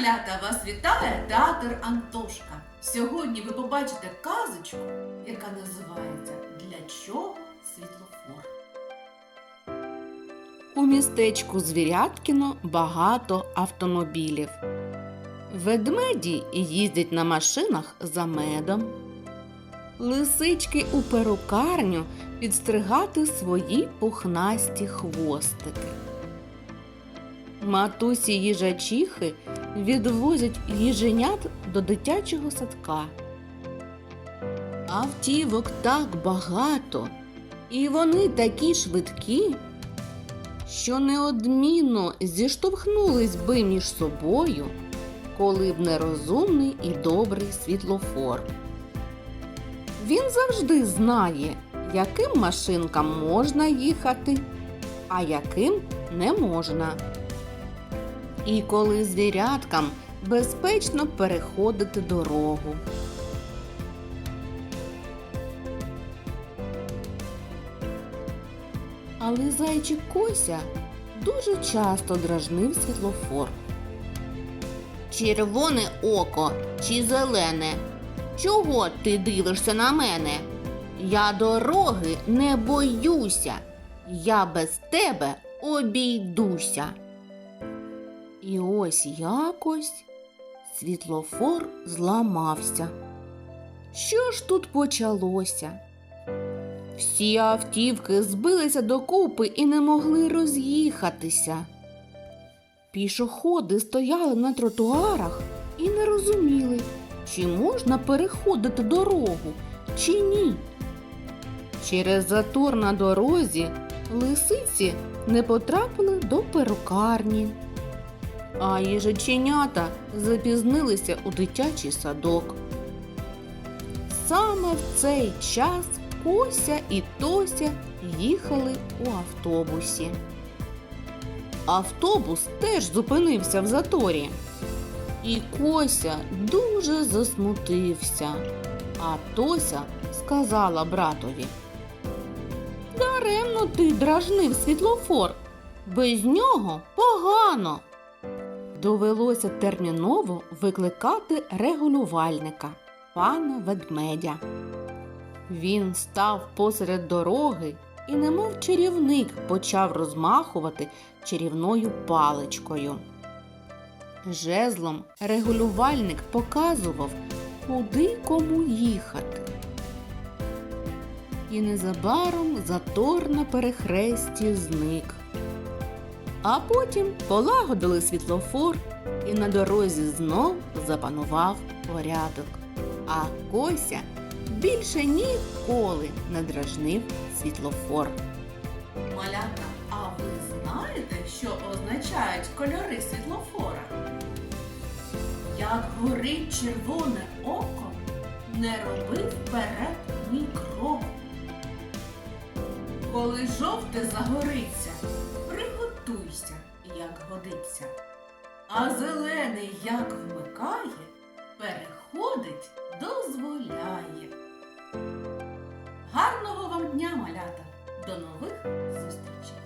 малята! Вас вітає театр Антошка. Сьогодні ви побачите казочку, яка називається Для чого світлофор? У містечку Звіряткіно багато автомобілів. Ведмеді їздять на машинах за медом. Лисички у перукарню підстригати свої пухнасті хвостики. Матусі їжачихи відвозять їженят до дитячого садка. Автівок так багато, і вони такі швидкі, що неодмінно зіштовхнулись би між собою, коли б нерозумний і добрий світлофор. Він завжди знає, яким машинкам можна їхати, а яким не можна. І коли звіряткам безпечно переходити дорогу. Але зайчик Кося дуже часто дражнив світлофор. Червоне око чи зелене? Чого ти дивишся на мене? Я дороги не боюся. Я без тебе обійдуся. І ось якось світлофор зламався. Що ж тут почалося? Всі автівки збилися докупи і не могли роз'їхатися. Пішоходи стояли на тротуарах і не розуміли, чи можна переходити дорогу, чи ні. Через затор на дорозі лисиці не потрапили до перукарні, а їжаченята запізнилися у дитячий садок. Саме в цей час Кося і Тося їхали у автобусі. Автобус теж зупинився в заторі. І Кося дуже засмутився. А Тося сказала братові. Даремно ти дражнив світлофор. Без нього погано. Довелося терміново викликати регулювальника пана ведмедя. Він став посеред дороги і, немов чарівник, почав розмахувати чарівною паличкою. Жезлом регулювальник показував, куди кому їхати. І незабаром затор на перехресті зник. А потім полагодили світлофор, і на дорозі знов запанував порядок. А Кося більше ніколи не дражнив світлофор. Малята, а ви знаєте, що означають кольори світлофора? Як горить червоне око, не роби вперед ні кроку. Коли жовте загориться, здається. А зелений як вмикає, переходить, дозволяє. Гарного вам дня, малята! До нових зустрічей!